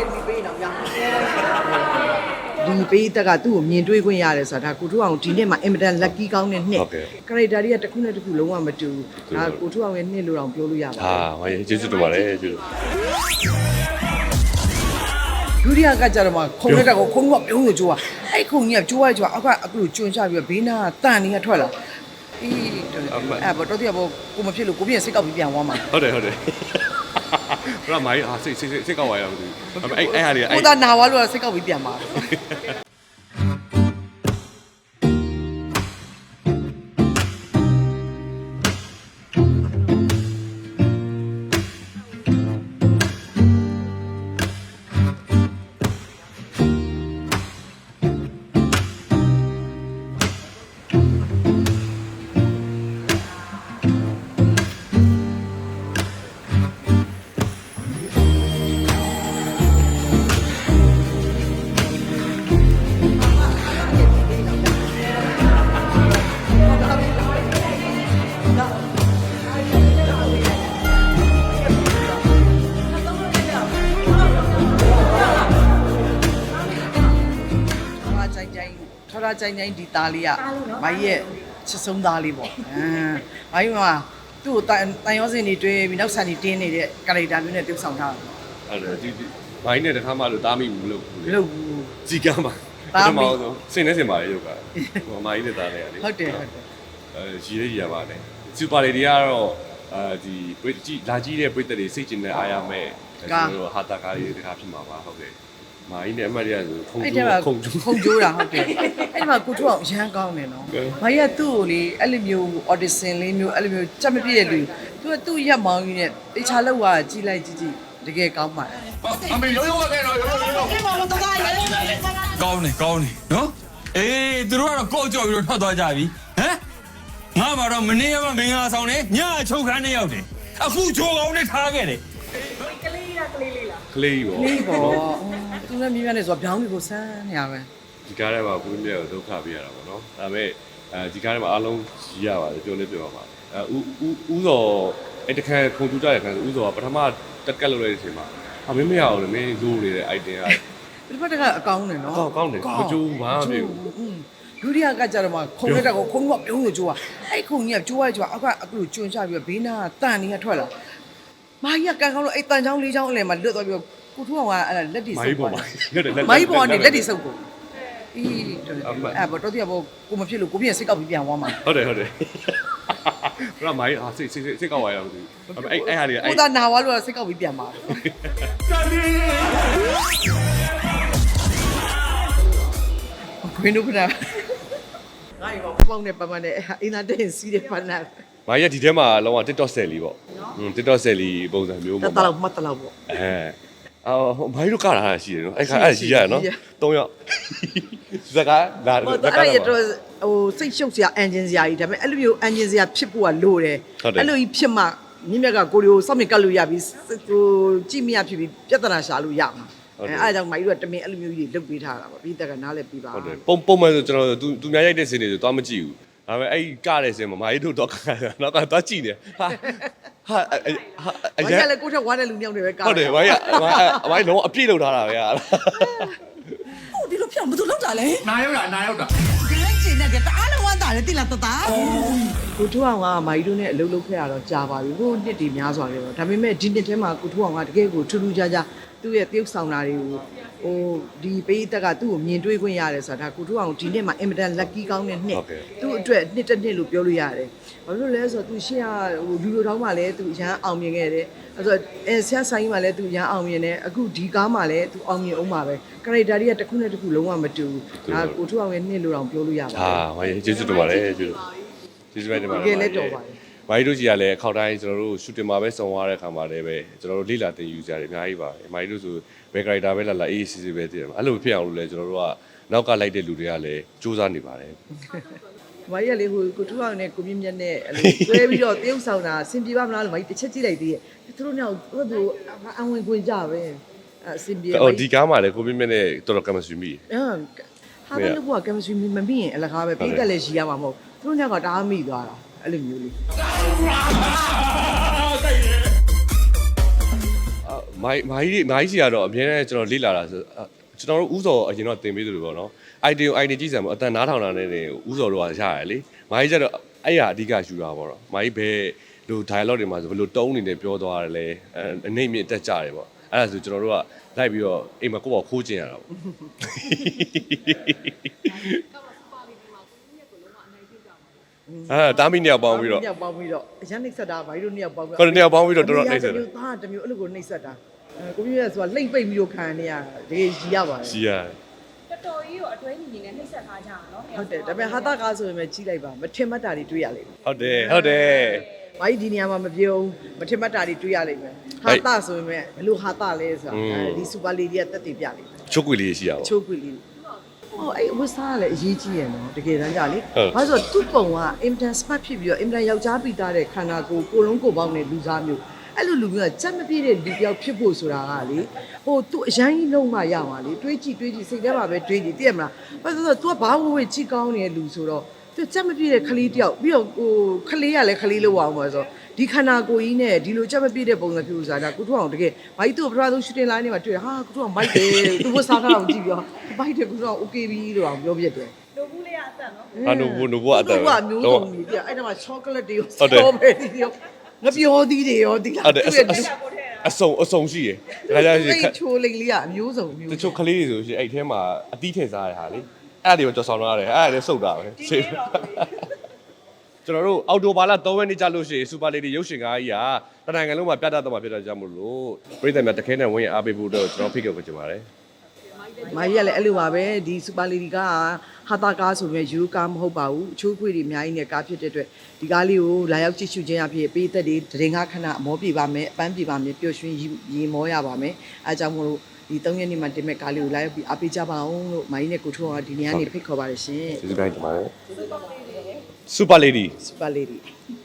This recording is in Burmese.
ကယ်ဒမီပေးနေတော့ရဒီပေးတက်ကသူ့ကိုမြင်တွေ့ခွင့်ရတယ်ဆိုတာဒါကိုထုအောင်ဒီနှစ်မှာအင်မတန် lucky ကောင်းတဲ့နှစ် ဟုတ်ကဲ့ character တွေကတစ်ခုနဲ့တစ်ခုလုံးဝမတူဘူးဒါကိုထုအောင်ရဲ့နှစ်လို့တောင်ပြောလို့ရပါဟာဟိုကျေးဇူးတင်ပါတယ်ကျေးဇူးဒုတိယကကြတော့မှခုံလက်တက်ကိုခုံကပြုံးလို့ကြိုးอ่ะအဲ့ခုံကြီးကကြိုးရကြိုးအောက်ကအခုလိုကျွန်းချပြီးတော့ဘေးနာကတန်နေရထွက်လာအေးတော်တယ်အဲ့ဘောတော့တည်းဘောကိုမဖြစ်လို့ကိုပြည့်စိတ်ကောက်ပြီးပြန်သွားမှာ ဟုတ်တယ်ဟုတ်တယ် ဘရမိုင်းဟာစိတ်စိတ်စိတ်ကောက်သွားရအောင်သူအဲ့အဲ့ဟာတွေအဲ့ကိုသာနာဝါလို့စိတ်ကောက်ပြီးပြန်ပါ ကြိုင်ကြိုင်ထွားကြိုင်ကြိုင်ဒီသားလေးကမိုင်းရဲ့ချစ်ဆုံးသားလေးပေါ့အမ်မိုင်းကသူ့ကိုတန်တန်ရောစင်တွေတွဲပြီးနောက်ဆန်တွေတင်းနေတဲ့ character မျိုးနဲ့တုပ်ဆောင်ထားတာဟုတ်တယ်ဒီမိုင်းနဲ့တခါမှလို့တားမိဘူးလို့ဘယ်လိုဘူးជីကမ်းပါတားမိစင်နေစင်ပါလေရုပ်ကဟိုမိုင်းနဲ့တားနေရတယ်ဟုတ်တယ်ဟုတ်တယ်အဲရီရရပါတယ်စူပါလေတွေကတော့အဲဒီပရိကြည့်လာကြည့်တဲ့ပရိသတ်တွေစိတ်ကျင်တဲ့အားရမဲ့ကျွန်တော်တို့ဟာတာကားလေးတခါဖြစ်မှာပါဟုတ်တယ် မိုင်းနဲ့အမတ်ရဆိုခုံအဲ့ကျိုးထဲမှာခုံကျိုးခုံကျိုးတာဟုတ်တယ်အဲ့မှာကိုထုအောင်ရမ်းကောင်းတယ်နော်ကဲ။မိုင်းကသူ့ကိုလေအဲ့လိုမျိုး audition လေးမျိုးအဲ့လိုမျိုးကြက်မပြည့်တဲ့လူသူကသူ့ရက်မောင်းကြီးနဲ့တေချာလောက်သွားကြည့်လိုက်ကြည့်ကြည့်တကယ်ကောင်းပါတယ်အမေရိုးရိုးခဲ့တော့ရိုးရိုးရိုးကောင်းနေကောင်းနေနော်အေးသူတို့ကတော့ကိုယ့်ကြော်ပြီးတော့ထွက်သွားကြပြီဟမ်ငါမှတော့မနေ့ကမှမင်္ဂလာဆောင်နေညအချုပ်ခန်းနဲ့ရောက်တယ်အခုချိုးကောင်းနဲ့ထားခဲ့တယ်ကလေးပေါ့။လေးပေါ့။သူလည်း သူနဲ့မိမနဲ့ဆိုတာဗျောင်းတွေကိုဆန်းနေရပဲဒီကားထဲမှာကိုကြီးမြတ်ကိုဒုက္ခပေးရတာပေါ့နော်ဒါပေမဲ့အဲဒီကားထဲမှာအားလုံးကြီးရပါတယ်ပြောလဲပြောပါမှာအဲဥဥဥသောအဲတခါခုံတူကြရခံဥသောကပထမတက်ကက်လုပ်လိုက်တဲ့အချိန်မှာအမင်းမရအောင်လေမင်းလိုးနေတဲ့ item ကပြပတ်တက်ကအကောင်းတယ်နော်ကောင်းကောင်းတယ်မကြိုးဘာမှမဖြစ်ဘူးဒုတိယကကြတော့မှခုံရတဲ့ကောင်ခုံကပြုံးလို့ကြိုးอ่ะအဲ့ခုံကြီးကကြိုးရကြိုးအောက်ကအခုလိုကျွန်းချပြီးဘေးနာကတန်နေရထွက်လာမာကြီးကကန်ကောင်းလို့အဲ့တန်ချောင်းလေးချောင်းအလယ်မှာလွတ်သွားပြီးတော့ ကိုထူအောင်ကအဲ့လက်တီမိုဆုင်းပ်ပေါ်သွားမှာတယ်မိုင်းပေါ်ကနေလက်တွေဆုပ်ကိုအေးတော်တယ်အမှန်အဲ့ဘောတော့တရားဘောကိုမဖြစ်လို့ကိုပြည့်စိတ်ကောက်ပြီးပြန်သွားမှာဟုတ်တယ်ဟုတ်တယ်ဘရမိုင်းဟာစိတ်စိတ်စိတ်ကောက်သွားရအောင်သူအဲ့အဲ့ဟာတွေအဲ့ ကိုသာနာဝါလို့စိတ်ကောက်ပြီးပြန်ပါခွင်းတို့ခဏငါရောပေါင်းနေပမနဲ့အင်းသားတဲ့စီးတဲ့ပန်းနာမိုင်းရဒီထဲမှာလောက TikTok ဆယ်လီပေါ့ဟွန်း TikTok ဆယ်လီပုံစံမျိုးတပေါ့တလောက်မှတ်တလောက်ပေါ့အဲ အော်မိုင်းတို့ကတာရှိတယ်နော်အဲ့ခါအဲ့ရှိရနော်၃ယောက်ဇကာလာဟိုဇကာအဲ့လာရတော့ဟိုစိတ်ရှုပ်စရာအန်ဂျင်စရာကြီးဒါပေမဲ့အဲ့လိုမျိုးအန်ဂျင်စရာဖြစ်ဖို့ကလိုတယ်ဟုတ်တယ်အဲ့လိုကြီးဖြစ်မှမြင့်မြတ်ကကိုရီကိုစောင့်မြကတ်လို့ရပြီဟိုကြည့်မရဖြစ်ပြီးပြဿနာရှာလို့ရမှာဟုတ်တယ်အဲအဲ့ဒါကြောင့်မိုင်းတို့ကတမင်အဲ့လိုမျိုးကြီးလုတ်ပေးထားတာပါပြီးတက်ကနားလည်းပြီးပါဟုတ်တယ်ပုံပုံမှန်ဆိုကျွန်တော်သူသူများရိုက်တဲ့စင်တွေဆိုတော့မကြည့်ဘူး ဒါပေမဲ့အဲ့ကတဲ့စင်မှာမိုင်းတို့တော့နောက်ကသွားကြည့်တယ်ဟာဟာအဲ့ဟာအအရရင်လည်းကိုယ့်ထက်ဝမ်းတဲ့လူမျိုးတွေပဲကားဟုတ်တယ်မိုင်းကမိုင်းလုံးအပြည့်လောက်ထားတာပဲဟာဟုတ်ဒီလိုပြောင်းဘယ်သူလောက်တာလဲနာရောက်တာနာရောက်တာဒီလကျင်းနဲ့တအားလုံးဝမ်းတာလေတိလာတတာကိုထူအောင်ကမိုင်းတို့နဲ့အလုပ်လုပ်ခဲ့ရတော့ကြာပါပြီဟိုနှစ်တည်များစွာခဲ့တော့ဒါပေမဲ့ဒီနှစ်ထဲမှာကိုထူအောင်ကတကယ်ကိုထူးထူးခြားခြား သူ့ရဲ့တရုပ်ဆောင်တာတွေကိုဟိုဒီပေးတက်ကသူ့ကိုမြင်တွေ့ခွင့်ရတယ်ဆိုတာဒါကိုထူအောင်ဒီနှစ်မှာအင်မတန် lucky ကောင်းတဲ့နှစ်ဟုတ်ကဲ့သူ့အတွက်နှစ်တစ်နှစ်လို့ပြောလို့ရတယ်ဘာလို့လဲဆိုတော့သူရှေ့ကဟိုလူလိုတောင်းမှလည်းသူရန်အောင်မြင်ခဲ့တယ်အဲဆိုအဲဆရာဆိုင်မှလည်းသူရန်အောင်မြင်တယ်အခုဒီကားမှလည်းသူအောင်မြင်အောင်ပါပဲ character တွေကတစ်ခုနဲ့တစ်ခုလုံးဝမတူဘူးဒါကိုထူအောင်ရဲ့နှစ်လို့တောင်ပြောလို့ရပါဟာဘူးမိုင်းကျေးဇူးတင်ပါတယ်ကျေးဇူးကျေးဇူးပဲတင်ပါတယ်တကယ်လည်းတော်ပါတယ် မိုင်းတို့ကြီးကလည်းအခောက်တိုင်းကျွန်တော်တို့ရှူတင်မှာပဲစုံသွားတဲ့ခါမှာလည်းပဲကျွန်တော်တို့လေ့လာသင်ယူကြတယ်အများကြီးပါတယ်မိုင်းတို့ဆိုဘယ် character ပဲလာလာအေးအေးဆေးဆေးပဲတည်တယ်အဲ့လိုဖြစ်အောင်လို့လည်းကျွန်တော်တို့ကနောက်ကလိုက်တဲ့လူတွေကလည်းစူးစမ်းနေပါတယ်။မကြီးကလေဟိုကိုထူအောင်နဲ့ကိုမြင့်မြတ်နဲ့အဲ့လိုတွဲပြီးတော့တရုပ်ဆောင်တာအဆင်ပြေပါမလားလို့မကြီးတစ်ချက်ကြည့်လိုက်သေးရဲ့။သူတို့နဲ့သူတို့အဝင်ခွင်ကြပဲ။အဆင်ပြေဟိုဒီကားမှာလည်းကိုပြင်းပြင်းနဲ့တော်တော်ကမဆွေမိအင်းဟာဘယ်လိုကကင်မစထရီမမိရင်အလကားပဲပြီးတက်လည်းရီရမှာမဟုတ်။သူတို့ညကတအားမိသွားတာ အဲ့လိုမျိုးလေးမမိုင်းမိုင်းကြီးမိုင်းကြီးကတော့အများနဲ့ကျွန်တော်လေ့လာတာဆိုအာကျွန်တော်တို့ဥစောအရင်တော့တင်ပေးသလိုပေါ့နော် IT ကို IT ကြည့်စံပေါ့အတန်နားထောင်တာနဲ့နေဥစောတို့ကရရလေမိုင်းကြီးကျတော့အဲ့ရအဓိကယူတာပေါ့နော်မိုင်းဘဲလူ dialogue တွေမှာဆိုဘယ်လိုတုံးနေတယ်ပြောသွားတယ်လဲအဲအနေမြင့်တက်ကြတယ်ပေါ့အဲ့ဒါဆိုကျွန်တော်တို့ကလိုက်ပြီးတော့အိမ်မှာကိုယ့်ဘောခိုးကျင်ရတာပေါ့ အာတာမီနှစ်ယောက်ပေါင်းပြီးတော့နှစ်ယောက်ပေါင်းပြီးတော့အရန်နှိမ့်ဆက်တာဘာလို့နှစ်ယောက်ပေါင်းပြီးကိုယ်နှစ်ယောက်ပေါင်းပြီးတော့တော်တော်နှိမ့်ဆက်တယ်သားတစ်မျိုးအဲ့လိုကိုနှိမ့်ဆက်တာအဲကိုမျိုးရဲ့ဆိုတာလိမ့်ပိတ်ပြီးတော့ခံနေရတာတကယ်ကြီးရပါတယ်ရှိရတယ်တော်တော်ကြီးကိုအတွဲညီညီနဲ့နှိမ့်ဆက်ထားကြတာနော်ဟုတ်တယ်ဒါပေမဲ့ဟာတာကားဆိုရင်ပဲကြီးလိုက်ပါမထင်မှတ်တာတွေတွေ့ရလိမ့်မယ်ဟုတ်တယ်ဟုတ်တယ်။ဘာကြီးဒီနေရာမှာမပြောဘူးမထင်မှတ်တာတွေတွေ့ရလိမ့်မယ်။ဟာတာဆိုရင်ပဲဘယ်လိုဟာတာလဲဆိုတာအဲဒီစူပါလီဒီကတက်တည်ပြလိမ့်မယ်ချုပ်ကွေလေးရှိရပါ။ချိုးကွေလေး ဟောအဲ့ဝတ်စားကလည်းအရေးကြီးရယ်နော်တကယ်တမ်းကြလေဟုတ်ဘာလို့ဆိုတော့သူ့ပုံကအင်တန်စပတ်ဖြစ်ပြီးတော့အင်တန်ယောက်ျားပိသားတဲ့ခန္ဓာကိုယ်ကိုယ်လုံးကိုယ်ပေါင်းတဲ့လူစားမျိုးအဲ့လိုလူမျိုးကစက်မပြည့်တဲ့လူတစ်ယောက်ဖြစ်ဖို့ဆိုတာကလေဟိုသူအရင်ကြီးလုံးမှရမှာလေတွေးကြည့်တွေးကြည့်စိတ်ထဲမှာပဲတွေးကြည့်သိရမလားဘာလို့လဲဆိုတော့ तू ကဘာဝဝကြည့်ကောင်းနေတဲ့လူဆိုတော့ သူစက်မပြည့်တဲ့ခလေးတစ်ယောက်ပြီးတော့ဟိုခလေးကလည်းခလေးလို့အောင်ပါဆိုတော့ဒီခန္ဓာကိုယ်ကြီးနဲ့ဒီလိုစက်မပြည့်တဲ့ပုံစံဖြစ်လို့ဆိုတာကုထုအောင်တကယ်ဘာကြီးသူ့ပထမဆုံး shooting line နဲ့မှာတွေ့တယ်ဟာကုထုအောင်မိုက်တယ်သူ့ဝတ်စားထားအောင်ကြည့်ပြီးတော့မိုက်တယ်ကုထုအောင် okay ပြီလို့အောင်ပြောပြတယ်လိုဘူးလေးကအသက်နော်ဟာနိုဘူနိုဘူအတန်သူကမျိုးစုံကြီးပြအဲ့ဒါမှာ chocolate တွေရောဟုတ်တယ် strawberry တွေရောငပြောသီးတွေရောဒီလားဟုတ်တယ်အသူ့ရဲ့အအစုံအစုံရှိရယ်ဒါကြစိရင်တ်ချိုးလိမ်လေးကအမျိုးစုံမျိုးတချို့ကလေးတွေဆိုရှင်အဲ့ထဲမှာအတီးထည့်စားရတာလေ အဲ့ဒါတွေကြော်ဆောင်လာရတယ်အဲ့ဒါတွေစုတ်တာပဲကျွန်တော်တို့အော်တိုဘာလ3ရက်နေ့ကြာလို့ရှိရင်စူပါလေဒီရုပ်ရှင်ကားကြီးကတနိုင်ငံလုံးမှာပြတ်တတ်တော့မှာဖြစ်တာကြောင့်မို့လို့ပြည်သက်များတခဲနဲ့ဝင်ရအားပေးဖို့တော့ကျွန်တော်ဖိတ်ခေါ်ချင်ပါတယ် မာကြီးကလည်းအဲ့လိုပါပဲဒီစူပါလီဒီကားကဟာတာကားဆိုပေမဲ့ယူကားမဟုတ်ပါဘူးအချိုးခွေတွေအများကြီးနဲ့ကားဖြစ်တဲ့အတွက်ဒီကားလေးကိုလာရောက်ကြည့်ရှုခြင်းအဖြစ်ပေးသက်တွေတရင်ကားခဏအမောပြပါမယ်အပန်းပြပါမယ်ပျော်ရွှင်ရေမောရပါမယ်အဲကြောင့်မို့လို့ဒီ3ရက်နေ့မှာတင်မဲ့ကားလေးကိုလာရောက်ပြီးအားပေးကြပါအောင်လို့မာကြီးနဲ့ကိုထိုးအောင်ဒီနေ့ကနေဖိတ်ခေါ်ပါတယ်ရှင်ကျေးဇူးတင်ပါတယ်စူပါလေဒီစူပါလီဒီဟ